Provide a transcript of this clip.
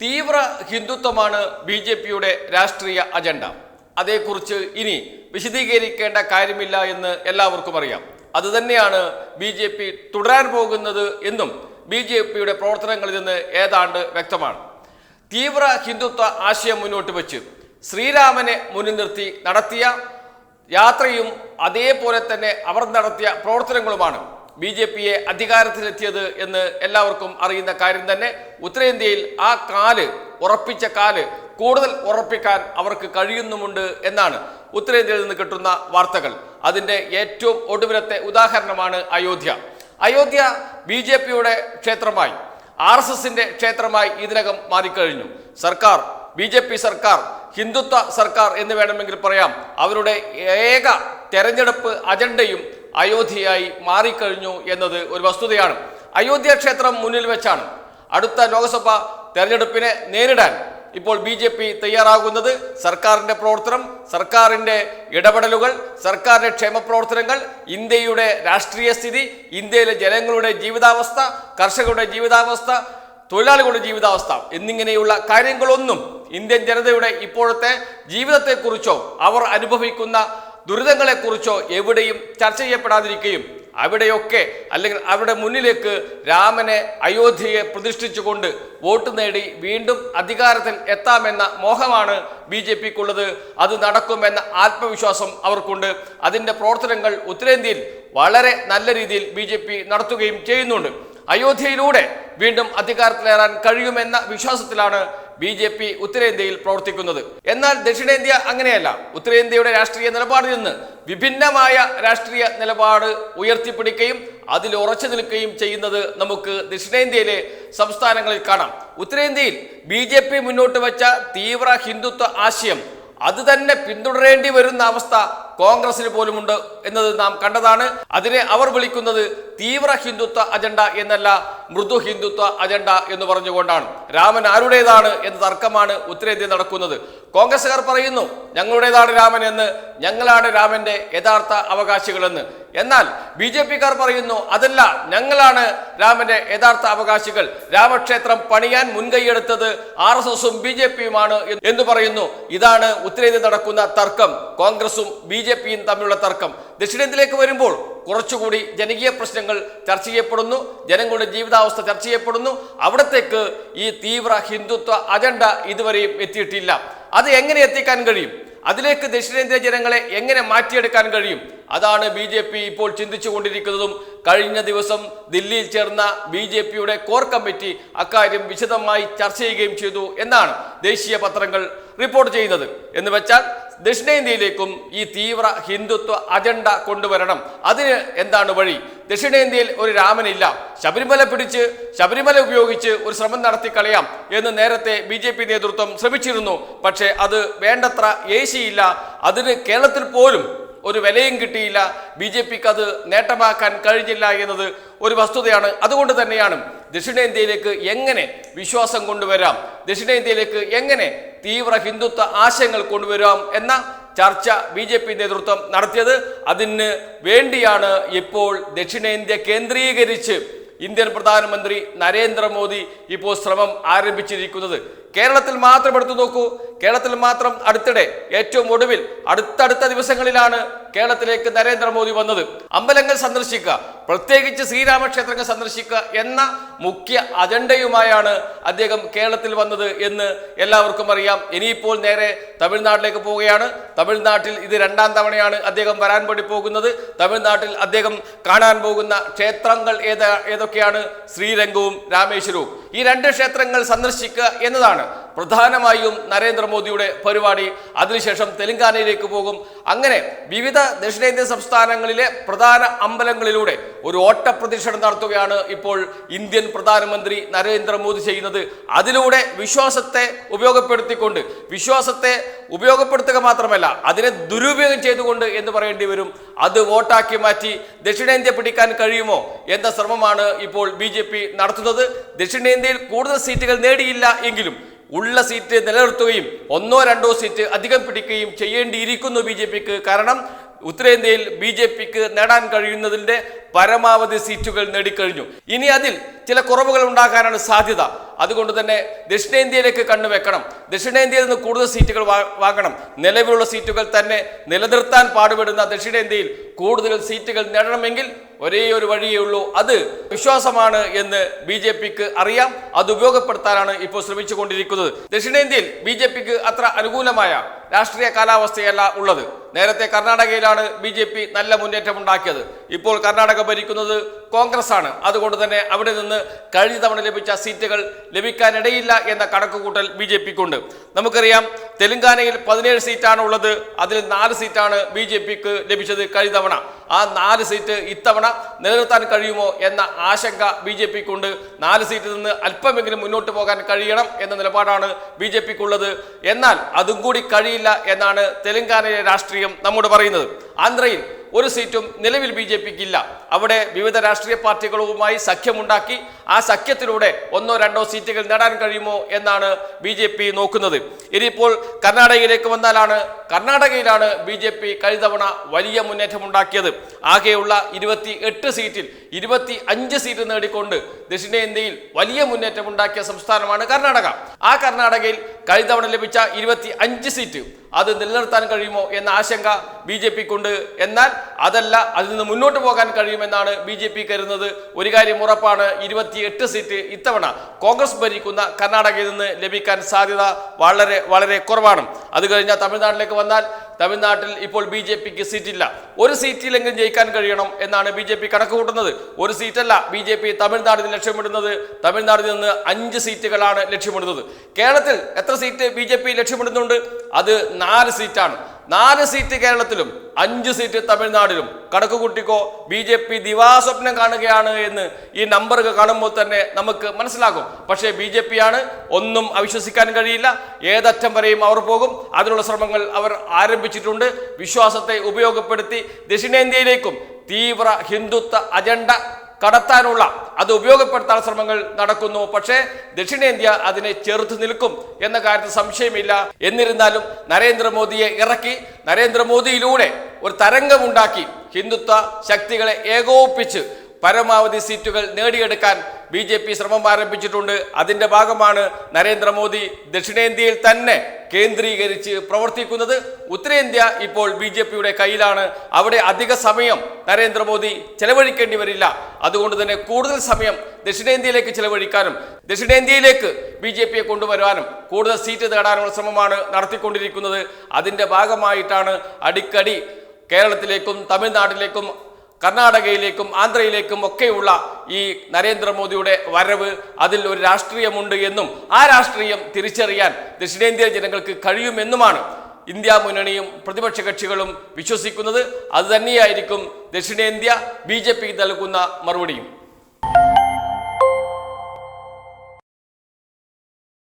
തീവ്ര ഹിന്ദുത്വമാണ് B J പിയുടെ രാഷ്ട്രീയ അജണ്ട. അതേക്കുറിച്ച് ഇനി വിശദീകരിക്കേണ്ട കാര്യമില്ല എന്ന് എല്ലാവർക്കും അറിയാം. അതുതന്നെയാണ് ബി ജെ പി തുടരാൻ പോകുന്നത് എന്നും ബി ജെ പിയുടെ പ്രവർത്തനങ്ങളിൽ നിന്ന് ഏതാണ്ട് വ്യക്തമാണ്. തീവ്ര ഹിന്ദുത്വ ആശയം മുന്നോട്ട് വെച്ച് ശ്രീരാമനെ മുന്നിൽ നിർത്തി നടത്തിയ യാത്രയും അതേപോലെ തന്നെ അവർ നടത്തിയ പ്രവർത്തനങ്ങളുമാണ് ബി ജെ പിയെ അധികാരത്തിലെത്തിയത് എന്ന് എല്ലാവർക്കും അറിയുന്ന കാര്യം തന്നെ ഉത്തരേന്ത്യയിൽ ആ കാൽ ഉറപ്പിച്ച കാൽ കൂടുതൽ ഉറപ്പിക്കാൻ അവർക്ക് കഴിയുന്നുമുണ്ട് എന്നാണ് ഉത്തരേന്ത്യയിൽ നിന്ന് കിട്ടുന്ന വാർത്തകൾ. അതിന്റെ ഏറ്റവും ഒടുവിലത്തെ ഉദാഹരണമാണ് അയോധ്യ. അയോധ്യ ബി ജെ പിയുടെ ക്ഷേത്രമായി ആർ എസ് എസിന്റെ ക്ഷേത്രമായി ഇതിനകം മാറിക്കഴിഞ്ഞു. സർക്കാർ ബി ജെ പി സർക്കാർ ഹിന്ദുത്വ സർക്കാർ എന്ന് വേണമെങ്കിൽ പറയാം. അവരുടെ ഏക തെരഞ്ഞെടുപ്പ് അജണ്ടയും അയോധ്യയായി മാറിക്കഴിഞ്ഞു എന്നത് ഒരു വസ്തുതയാണ്. അയോധ്യ ക്ഷേത്രം മുന്നിൽ വെച്ചാണ് അടുത്ത ലോക്സഭ തെരഞ്ഞെടുപ്പിനെ നേരിടാൻ ഇപ്പോൾ ബി ജെ പി തയ്യാറാകുന്നത്. സർക്കാരിന്റെ പ്രവർത്തനം സർക്കാരിന്റെ ഇടപെടലുകൾ സർക്കാരിന്റെ ക്ഷേമ പ്രവർത്തനങ്ങൾ ഇന്ത്യയുടെ രാഷ്ട്രീയ സ്ഥിതി ഇന്ത്യയിലെ ജനങ്ങളുടെ ജീവിതാവസ്ഥ കർഷകരുടെ ജീവിതാവസ്ഥ തൊഴിലാളികളുടെ ജീവിതാവസ്ഥ എന്നിങ്ങനെയുള്ള കാര്യങ്ങളൊന്നും ഇന്ത്യൻ ജനതയുടെ ഇപ്പോഴത്തെ ജീവിതത്തെക്കുറിച്ചോ അവർ അനുഭവിക്കുന്ന ദുരിതങ്ങളെക്കുറിച്ചോ എവിടെയും ചർച്ച ചെയ്യപ്പെടാതിരിക്കുകയും അവിടെയൊക്കെ അല്ലെങ്കിൽ അവരുടെ മുന്നിലേക്ക് രാമനെ അയോധ്യയെ പ്രതിഷ്ഠിച്ചുകൊണ്ട് വോട്ട് നേടി വീണ്ടും അധികാരത്തിൽ എത്താമെന്ന മോഹമാണ് ബി ജെ പിക്കുള്ളത്. അത് നടക്കുമെന്ന ആത്മവിശ്വാസം അവർക്കുണ്ട്. അതിന്റെ പ്രവർത്തനങ്ങൾ ഉത്തരേന്ത്യയിൽ വളരെ നല്ല രീതിയിൽ ബി നടത്തുകയും ചെയ്യുന്നുണ്ട്. അയോധ്യയിലൂടെ വീണ്ടും അധികാരത്തിലേറാൻ കഴിയുമെന്ന വിശ്വാസത്തിലാണ് ബി ജെ പി ഉത്തരേന്ത്യയിൽ പ്രവർത്തിക്കുന്നത്. എന്നാൽ ദക്ഷിണേന്ത്യ അങ്ങനെയല്ല. ഉത്തരേന്ത്യയുടെ രാഷ്ട്രീയ നിലപാടിൽ നിന്ന് വിഭിന്നമായ രാഷ്ട്രീയ നിലപാട് ഉയർത്തിപ്പിടിക്കുകയും അതിൽ ഉറച്ചു നിൽക്കുകയും ചെയ്യുന്നത് നമുക്ക് ദക്ഷിണേന്ത്യയിലെ സംസ്ഥാനങ്ങളിൽ കാണാം. ഉത്തരേന്ത്യയിൽ ബി ജെ പി മുന്നോട്ട് വെച്ച തീവ്ര ഹിന്ദുത്വ ആശയം അത് തന്നെ പിന്തുടരേണ്ടി വരുന്ന അവസ്ഥ കോൺഗ്രസിന് പോലുമുണ്ട് എന്നത് നാം കണ്ടതാണ്. അതിനെ അവർ വിളിക്കുന്നത് തീവ്ര ഹിന്ദുത്വ അജണ്ട എന്നല്ല മൃദു ഹിന്ദുത്വ അജണ്ട എന്ന് പറഞ്ഞുകൊണ്ടാണ്. രാമൻ ആരുടേതാണ് എന്ന തർക്കമാണ് ഉത്തരേന്ത്യ നടക്കുന്നത്. കോൺഗ്രസുകാർ പറയുന്നു ഞങ്ങളുടേതാണ് രാമൻ എന്ന്. ഞങ്ങളാണ് രാമന്റെ യഥാർത്ഥ അവകാശികളെന്ന്. എന്നാൽ ബി ജെ പിക്കാർ പറയുന്നു അതല്ല ഞങ്ങളാണ് രാമന്റെ യഥാർത്ഥ അവകാശികൾ. രാമക്ഷേത്രം പണിയാൻ മുൻകൈയെടുത്തത് ആർ എസ് എസും ബി ജെ പിയുമാണ് എന്ന് പറയുന്നു. ഇതാണ് ഉത്തരേന്ത്യ നടക്കുന്ന തർക്കം. കോൺഗ്രസും ബി ജെ പിയും തമ്മിലുള്ള തർക്കം. ദക്ഷിണേന്ത്യയിലേക്ക് വരുമ്പോൾ കുറച്ചുകൂടി ജനകീയ പ്രശ്നങ്ങൾ ചർച്ച ചെയ്യപ്പെടുന്നു. ജനങ്ങളുടെ ജീവിതാവസ്ഥ ചർച്ച ചെയ്യപ്പെടുന്നു. അവിടത്തേക്ക് ഈ തീവ്ര ഹിന്ദുത്വ അജണ്ട ഇതുവരെയും എത്തിയിട്ടില്ല. അത് എങ്ങനെ എത്തിക്കാൻ കഴിയും? അതിലേക്ക് ദക്ഷിണേന്ത്യ ജനങ്ങളെ എങ്ങനെ മാറ്റിയെടുക്കാൻ കഴിയും? അതാണ് ബി ജെ പി ഇപ്പോൾ ചിന്തിച്ചു കൊണ്ടിരിക്കുന്നതും കഴിഞ്ഞ ദിവസം ദില്ലിയിൽ ചേർന്ന ബി ജെ പിയുടെ കോർ കമ്മിറ്റി അക്കാര്യം വിശദമായി ചർച്ച ചെയ്യുകയും ചെയ്തു എന്നാണ് ദേശീയ പത്രങ്ങൾ റിപ്പോർട്ട് ചെയ്യുന്നത്. എന്ന് വെച്ചാൽ ദക്ഷിണേന്ത്യയിലേക്കും ഈ തീവ്ര ഹിന്ദുത്വ അജണ്ട കൊണ്ടുവരണം. അതിന് എന്താണ് വഴി? ദക്ഷിണേന്ത്യയിൽ ഒരു രാമനില്ല. ശബരിമല പിടിച്ച് ശബരിമല ഉപയോഗിച്ച് ഒരു ശ്രമം നടത്തി കളയാം എന്ന് നേരത്തെ ബി ജെ പി നേതൃത്വം ശ്രമിച്ചിരുന്നു. പക്ഷേ അത് വേണ്ടത്ര ഏശിയില്ല. അതിന് കേരളത്തിൽ പോലും ഒരു വിലയും കിട്ടിയില്ല. ബി ജെ പിക്ക് അത് നേട്ടമാക്കാൻ കഴിഞ്ഞില്ല എന്നത് ഒരു വസ്തുതയാണ്. അതുകൊണ്ട് തന്നെയാണ് ദക്ഷിണേന്ത്യയിലേക്ക് എങ്ങനെ വിശ്വാസം കൊണ്ടുവരാം ദക്ഷിണേന്ത്യയിലേക്ക് എങ്ങനെ തീവ്ര ഹിന്ദുത്വ ആശയങ്ങൾ കൊണ്ടുവരാം എന്ന ചർച്ച ബി ജെ പി നേതൃത്വം നടത്തിയത്. അതിന് വേണ്ടിയാണ് ഇപ്പോൾ ദക്ഷിണേന്ത്യ കേന്ദ്രീകരിച്ച് ഇന്ത്യൻ പ്രധാനമന്ത്രി നരേന്ദ്രമോദി ഇപ്പോൾ ശ്രമം ആരംഭിച്ചിരിക്കുന്നത്. കേരളത്തിൽ മാത്രം എടുത്തു നോക്കൂ. കേരളത്തിൽ മാത്രം അടുത്തിടെ ഏറ്റവും ഒടുവിൽ അടുത്തടുത്ത ദിവസങ്ങളിലാണ് കേരളത്തിലേക്ക് നരേന്ദ്രമോദി വന്നത്. അമ്പലങ്ങൾ സന്ദർശിക്കുക പ്രത്യേകിച്ച് ശ്രീരാമക്ഷേത്രങ്ങൾ സന്ദർശിക്കുക എന്ന മുഖ്യ അജണ്ടയുമായാണ് അദ്ദേഹം കേരളത്തിൽ വന്നത് എന്ന് എല്ലാവർക്കും അറിയാം. ഇനിയിപ്പോൾ നേരെ തമിഴ്നാട്ടിലേക്ക് പോവുകയാണ്. തമിഴ്നാട്ടിൽ ഇത് രണ്ടാം തവണയാണ് അദ്ദേഹം വരാൻ വേണ്ടി പോകുന്നത്. തമിഴ്നാട്ടിൽ അദ്ദേഹം കാണാൻ പോകുന്ന ക്ഷേത്രങ്ങൾ ഏതാ ഏതൊക്കെയാണ്? ശ്രീരംഗവും രാമേശ്വരവും. ഈ രണ്ട് ക്ഷേത്രങ്ങൾ സന്ദർശിക്കുക എന്നതാണ് പ്രധാനമായും നരേന്ദ്രമോദിയുടെ പരിപാടി അതിനുശേഷം തെലങ്കാനയിലേക്ക് പോകും. അങ്ങനെ വിവിധ ദക്ഷിണേന്ത്യൻ സംസ്ഥാനങ്ങളിലെ പ്രധാന അമ്പലങ്ങളിലൂടെ ഒരു ഓട്ടപ്രദക്ഷിണം നടത്തുകയാണ് ഇപ്പോൾ ഇന്ത്യൻ പ്രധാനമന്ത്രി നരേന്ദ്രമോദി ചെയ്യുന്നത്. അതിലൂടെ വിശ്വാസത്തെ ഉപയോഗപ്പെടുത്തിക്കൊണ്ട് വിശ്വാസത്തെ ഉപയോഗപ്പെടുത്തുക മാത്രമല്ല അതിനെ ദുരുപയോഗം ചെയ്തുകൊണ്ട് എന്ന് പറയേണ്ടി വരും. അത് വോട്ടാക്കി മാറ്റി ദക്ഷിണേന്ത്യ പിടിക്കാൻ കഴിയുമോ എന്ന ശ്രമമാണ് ഇപ്പോൾ ബി നടത്തുന്നത്. ദക്ഷിണേന്ത്യയിൽ കൂടുതൽ സീറ്റുകൾ നേടിയില്ല എങ്കിലും ഉള്ള സീറ്റ് നിലനിർത്തുകയും ഒന്നോ രണ്ടോ സീറ്റ് അധികം പിടിക്കുകയും ചെയ്യേണ്ടിയിരിക്കുന്നു ബി ജെ പിക്ക്. കാരണം ഉത്തരേന്ത്യയിൽ ബി ജെ പിക്ക് നേടാൻ കഴിയുന്നതിന്റെ പരമാവധി സീറ്റുകൾ നേടിക്കഴിഞ്ഞു. ഇനി അതിൽ ചില കുറവുകൾ ഉണ്ടാക്കാനാണ് സാധ്യത. അതുകൊണ്ട് തന്നെ ദക്ഷിണേന്ത്യയിലേക്ക് കണ്ണുവെക്കണം ദക്ഷിണേന്ത്യയിൽ നിന്ന് കൂടുതൽ സീറ്റുകൾ വാങ്ങണം. നിലവിലുള്ള സീറ്റുകൾ തന്നെ നിലനിർത്താൻ പാടുപെടുന്ന ദക്ഷിണേന്ത്യയിൽ കൂടുതൽ സീറ്റുകൾ നേടണമെങ്കിൽ ഒരേ ഒരു വഴിയേ ഉള്ളൂ. അത് വിശ്വാസമാണ് എന്ന് ബി ജെ പിക്ക് അറിയാം. അത് ഉപയോഗപ്പെടുത്താനാണ് ഇപ്പോൾ ശ്രമിച്ചുകൊണ്ടിരിക്കുന്നത്. ദക്ഷിണേന്ത്യയിൽ ബി ജെ പിക്ക് അത്ര അനുകൂലമായ രാഷ്ട്രീയ കാലാവസ്ഥയല്ല ഉള്ളത്. നേരത്തെ കർണാടകയിലാണ് ബി ജെ പി നല്ല മുന്നേറ്റം ഉണ്ടാക്കിയത് ഇപ്പോൾ കർണാടക ഭരിക്കുന്നത് കോൺഗ്രസ് ആണ് അതുകൊണ്ട് തന്നെ അവിടെ നിന്ന് കഴിഞ്ഞ തവണ ലഭിച്ച സീറ്റുകൾ ലഭിക്കാനിടയില്ല എന്ന കണക്കുകൂട്ടൽ ബി ജെ പിക്കുണ്ട്. നമുക്കറിയാം തെലങ്കാനയിൽ പതിനേഴ് സീറ്റാണ് ഉള്ളത്. അതിൽ നാല് സീറ്റാണ് ബി ജെ പിക്ക് ലഭിച്ചത് കഴിഞ്ഞ തവണ. ആ നാല് സീറ്റ് ഇത്തവണ നിലനിർത്താൻ കഴിയുമോ എന്ന ആശങ്ക ബി ജെ പിക്കുണ്ട്. നാല് സീറ്റിൽ നിന്ന് അല്പമെങ്കിലും മുന്നോട്ട് പോകാൻ കഴിയണം എന്ന നിലപാടാണ് ബി ജെ പിക്കുള്ളത്. എന്നാൽ അതും കൂടി കഴിയില്ല എന്നാണ് തെലങ്കാനയിലെ രാഷ്ട്രീയം നമ്മോട് പറയുന്നത്. ആന്ധ്രയിൽ ഒരു സീറ്റും നിലവിൽ ബി ജെ പിക്ക് ഇല്ല അവിടെ വിവിധ രാഷ്ട്രീയ പാർട്ടികളുമായി സഖ്യമുണ്ടാക്കി ആ സഖ്യത്തിലൂടെ ഒന്നോ രണ്ടോ സീറ്റുകൾ നേടാൻ കഴിയുമോ എന്നാണ് ബി ജെ പി നോക്കുന്നത്. ഇനിയിപ്പോൾ കർണാടകയിലേക്ക് വന്നാലാണ് കർണാടകയിലാണ് ബി ജെ പി കഴിഞ്ഞ തവണ വലിയ മുന്നേറ്റമുണ്ടാക്കിയത്. ആകെയുള്ള ഇരുപത്തി എട്ട് സീറ്റിൽ ഇരുപത്തി അഞ്ച് സീറ്റ് നേടിക്കൊണ്ട് ദക്ഷിണേന്ത്യയിൽ വലിയ മുന്നേറ്റമുണ്ടാക്കിയ സംസ്ഥാനമാണ് കർണാടക. ആ കർണാടകയിൽ കഴിഞ്ഞ തവണ ലഭിച്ച ഇരുപത്തി അഞ്ച് സീറ്റ് അത് നിലനിർത്താൻ കഴിയുമോ എന്ന ആശങ്ക ബി ജെ പിക്കുണ്ട്. എന്നാൽ അതല്ല അതിൽ നിന്ന് മുന്നോട്ട് പോകാൻ കഴിയുമെന്നാണ് ബി ജെ പി കരുതുന്നത്. ഒരു കാര്യം ഉറപ്പാണ് ഇരുപത്തിയെട്ട് സീറ്റ് ഇത്തവണ കോൺഗ്രസ് ഭരിക്കുന്ന കർണാടകയിൽ നിന്ന് ലഭിക്കാൻ സാധ്യത വളരെ വളരെ കുറവാണ്. അത് കഴിഞ്ഞാൽ തമിഴ്നാട്ടിലേക്ക് വന്നാൽ തമിഴ്നാട്ടിൽ ഇപ്പോൾ ബി ജെ പിക്ക് സീറ്റില്ല. ഒരു സീറ്റിലെങ്കിലും ജയിക്കാൻ കഴിയണം എന്നാണ് ബി ജെ പി കണക്ക് കൂട്ടുന്നത് ഒരു സീറ്റല്ല ബി ജെ പി തമിഴ്നാടിന് ലക്ഷ്യമിടുന്നത്. തമിഴ്നാടിൽ നിന്ന് അഞ്ച് സീറ്റുകളാണ് ലക്ഷ്യമിടുന്നത്. കേരളത്തിൽ എത്ര സീറ്റ് ബി ജെ പി ലക്ഷ്യമിടുന്നുണ്ട്? അത് നാല് സീറ്റാണ്. നാല് സീറ്റ് കേരളത്തിലും അഞ്ച് സീറ്റ് തമിഴ്നാടിലും. കടക്കുകുട്ടിക്കോ ബി ജെ പി ദിവാസ്വപ്നം കാണുകയാണ് എന്ന് ഈ നമ്പറുകൾ കാണുമ്പോൾ തന്നെ നമുക്ക് മനസ്സിലാകും. പക്ഷേ ബി ജെ പി ആണ് ഒന്നും അവിശ്വസിക്കാൻ കഴിയില്ല. ഏതറ്റം വരെയും അവർ പോകും. അതിനുള്ള ശ്രമങ്ങൾ അവർ ആരംഭിച്ചിട്ടുണ്ട്. വിശ്വാസത്തെ ഉപയോഗപ്പെടുത്തി ദക്ഷിണേന്ത്യയിലേക്കും തീവ്ര ഹിന്ദുത്വ അജണ്ട കടത്താനുള്ള അത് ഉപയോഗപ്പെടുത്താൻ ശ്രമങ്ങൾ നടക്കുന്നു. പക്ഷേ ദക്ഷിണേന്ത്യ അതിനെ ചെറുത്ത് നിൽക്കും എന്ന കാര്യത്തിൽ സംശയമില്ല. എന്നിരുന്നാലും നരേന്ദ്രമോദിയെ ഇറക്കി നരേന്ദ്രമോദിയിലൂടെ ഒരു തരംഗമുണ്ടാക്കി ഹിന്ദുത്വ ശക്തികളെ ഏകോപിപ്പിച്ച് പരമാവധി സീറ്റുകൾ നേടിയെടുക്കാൻ ബി ജെ പി ശ്രമം ആരംഭിച്ചിട്ടുണ്ട്. അതിന്റെ ഭാഗമാണ് നരേന്ദ്രമോദി ദക്ഷിണേന്ത്യയിൽ തന്നെ കേന്ദ്രീകരിച്ച് പ്രവർത്തിക്കുന്നത്. ഉത്തരേന്ത്യ ഇപ്പോൾ ബി ജെ പിയുടെ കയ്യിലാണ്. അവിടെ അധിക സമയം നരേന്ദ്രമോദി ചെലവഴിക്കേണ്ടി വരില്ല. അതുകൊണ്ട് തന്നെ കൂടുതൽ സമയം ദക്ഷിണേന്ത്യയിലേക്ക് ചെലവഴിക്കാനും ദക്ഷിണേന്ത്യയിലേക്ക് ബി ജെ പിയെ കൊണ്ടുവരാനും കൂടുതൽ സീറ്റ് നേടാനുള്ള ശ്രമമാണ് നടത്തിക്കൊണ്ടിരിക്കുന്നത്. അതിന്റെ ഭാഗമായിട്ടാണ് അടിക്കടി കേരളത്തിലേക്കും തമിഴ്നാട്ടിലേക്കും കർണാടകയിലേക്കും ആന്ധ്രയിലേക്കും ഒക്കെയുള്ള ഈ നരേന്ദ്രമോദിയുടെ വരവ് അതിൽ ഒരു രാഷ്ട്രീയമുണ്ട് എന്നും ആ രാഷ്ട്രീയം തിരിച്ചറിയാൻ ദക്ഷിണേന്ത്യ ജനങ്ങൾക്ക് കഴിയുമെന്നുമാണ് ഇന്ത്യ മുന്നണിയും പ്രതിപക്ഷ കക്ഷികളും വിശ്വസിക്കുന്നത്. അതുതന്നെയായിരിക്കും ദക്ഷിണേന്ത്യ ബി ജെ പി നൽകുന്ന മറുപടിയും.